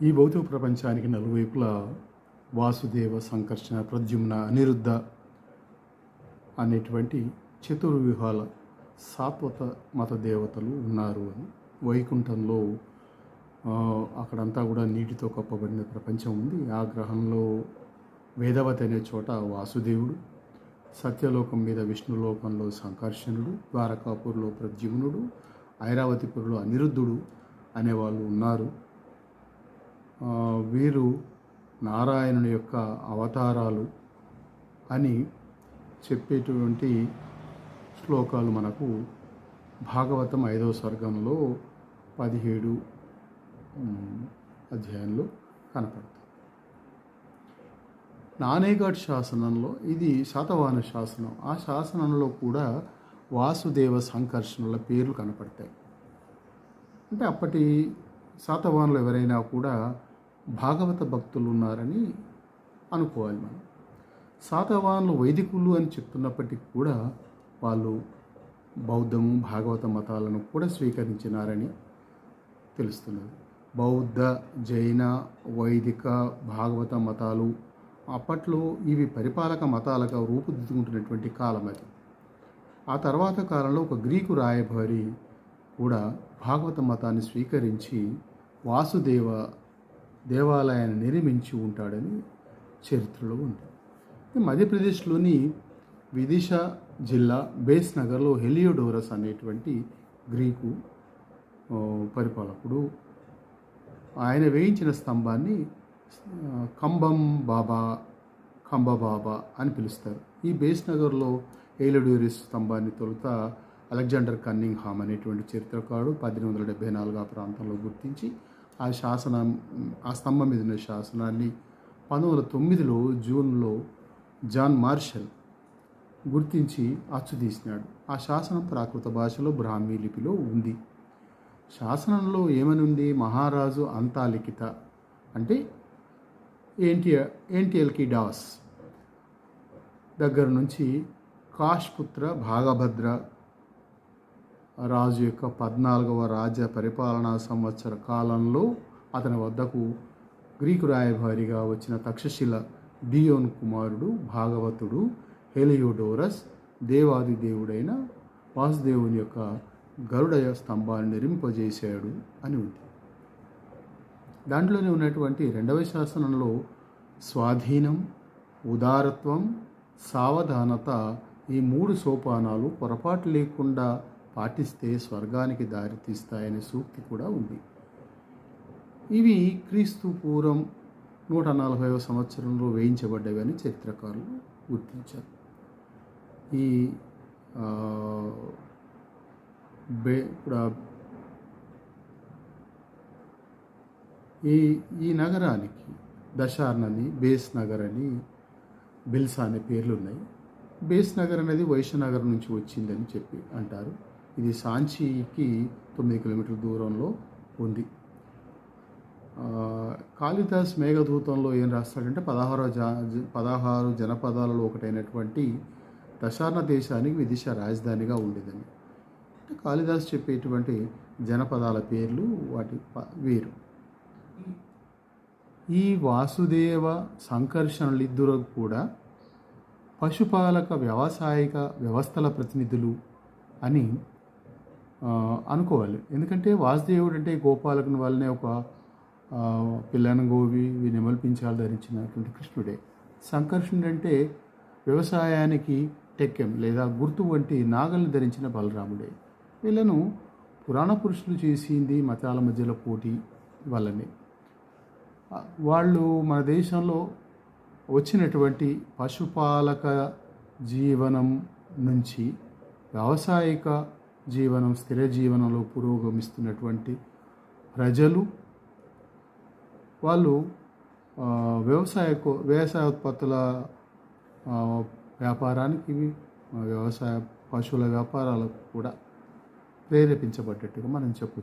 ఈ భౌతిక ప్రపంచానికి నలువైపులా వాసుదేవ సంకర్షణ ప్రద్యుమ్న అనిరుద్ధ అనేటువంటి చతుర్వ్యూహాల సాత్వత మత దేవతలు ఉన్నారు అని. వైకుంఠంలో అక్కడంతా కూడా నీటితో కప్పబడిన ప్రపంచం ఉంది. ఆ గ్రహంలో వేదవతి అనే చోట వాసుదేవుడు సత్యలోకం మీద విష్ణులోకంలో సంకర్షణుడు ద్వారకాపూర్లో ప్రద్యుమ్నుడు ఐరావతిపురంలో అనిరుద్ధుడు అనేవాళ్ళు ఉన్నారు. వీరు నారాయణుని యొక్క అవతారాలు అని చెప్పేటువంటి శ్లోకాలు మనకు భాగవతం ఐదవ స్వర్గంలో పదిహేడు అధ్యాయంలో కనపడతాయి. నానేఘాట్ శాసనంలో ఇది శాతవాహన శాసనం. ఆ శాసనంలో కూడా వాసుదేవ సంకర్షణల పేర్లు కనపడతాయి. అంటే అప్పటి శాతవాహనులు ఎవరైనా కూడా భాగవత భక్తులు ఉన్నారని అనుకోవాలి మనం. శాతవాహనులు వైదికులు అని చెప్తున్నప్పటికీ కూడా వాళ్ళు బౌద్ధము భాగవత మతాలను కూడా స్వీకరించినారని తెలుస్తున్నది. బౌద్ధ జైన వైదిక భాగవత మతాలు అప్పట్లో ఇవి పరిపాలక మతాలుగా రూపుదిద్దుకుంటున్నటువంటి కాలం అది. ఆ తర్వాత కాలంలో ఒక గ్రీకు రాయభారి కూడా భాగవత మతాన్ని స్వీకరించి వాసుదేవ దేవాలయాన్ని నిర్మించి ఉంటాడని చరిత్రలో ఉంది. మధ్యప్రదేశ్లోని విదిశా జిల్లా బేస్ నగర్లో హెలియోడోరస్ అనేటువంటి గ్రీకు పరిపాలకుడు ఆయన వేయించిన స్తంభాన్ని కంబం బాబా కంబ బాబా అని పిలుస్తారు. ఈ బేస్ నగర్లో ఏలడూరిస్ స్తంభాన్ని తొలుత అలెగ్జాండర్ కన్నింగ్ హామ్ అనేటువంటి చరిత్రకారుడు పద్దెనిమిది వందల డెబ్బై నాలుగు ఆ ప్రాంతంలో గుర్తించి ఆ శాసనం ఆ స్తంభం మీద ఉన్న శాసనాన్ని పంతొమ్మిది వందల తొమ్మిదిలో జూన్లో జాన్ మార్షల్ గుర్తించి అచ్చుతీసినాడు. ఆ శాసనం ప్రాకృత భాషలో బ్రాహ్మీ లిపిలో ఉంది. శాసనంలో ఏమనుంది మహారాజు అంతాలిఖిత అంటే ఏంటి ఏంటిఎల్కి డాస్ దగ్గర నుంచి కాష్పుత్ర భాగభద్ర రాజు యొక్క పద్నాలుగవ రాజ్య పరిపాలనా సంవత్సర కాలంలో అతని వద్దకు గ్రీకు రాయభారిగా వచ్చిన తక్షశిల డియోన్ కుమారుడు భాగవతుడు హెలియోడోరస్ దేవాది దేవుడైన వాసుదేవుని యొక్క గరుడ స్తంభాన్ని నిర్మింపజేశాడు అని ఉంది. దాంట్లోనే ఉన్నటువంటి రెండవ శాసనంలో స్వాధీనం ఉదారత్వం సావధానత ఈ మూడు సోపానాలు పొరపాటు లేకుండా పాటిస్తే స్వర్గానికి దారితీస్తాయనే సూక్తి కూడా ఉంది. ఇవి క్రీస్తు పూర్వం నూట నలభైవ సంవత్సరంలో వేయించబడ్డవని చరిత్రకారులు గుర్తించారు. ఈ బే ఇప్పుడు ఈ ఈ నగరానికి దశార్న్ అని బేస్ నగర్ అని బిల్సా అనే పేర్లు ఉన్నాయి బేస్ నగర్ అనేది వైశ్యనగర్ నుంచి వచ్చిందని చెప్పి అంటారు. ఇది సాంచీకి తొమ్మిది కిలోమీటర్ల దూరంలో ఉంది. కాళిదాస్ మేఘదూతంలో ఏం రాస్తాడంటే పదహారు జా పదహారు జనపదాలలో ఒకటైనటువంటి దశార్ణ దేశానికి విదిశ రాజధానిగా ఉండేదని. అంటే కాళిదాస్ చెప్పేటువంటి జనపదాల పేర్లు వాటి ప- వేరు. ఈ వాసుదేవ సంకర్షణలిద్దరు కూడా పశుపాలక వ్యావసాయిక వ్యవస్థల ప్రతినిధులు అని అనుకోవాలి. ఎందుకంటే వాసుదేవుడు అంటే గోపాలకుని వల్లనే ఒక ఆ, పిల్లను గోవి నెమల్పించాలి ధరించినటువంటి కృష్ణుడే. సంకర్షణుడు అంటే వ్యవసాయానికి టెక్కెం లేదా గుర్తు వంటి నాగల్ని ధరించిన బలరాముడే. వీళ్ళను పురాణ పురుషులు చేసింది మతాల మధ్యలో పోటీ వల్లనే. వాళ్ళు మన దేశంలో వచ్చినటువంటి పశుపాలక జీవనం నుంచి వ్యావసాయిక జీవనం స్థిర జీవనంలో పురోగమిస్తున్నటువంటి ప్రజలు వాళ్ళు వ్యవసాయ వ్యవసాయ ఉత్పత్తుల వ్యాపారానికి వ్యవసాయ పశువుల వ్యాపారాలకు కూడా ప్రేరేపించబడ్డట్టుగా మనం చెప్పచ్చు.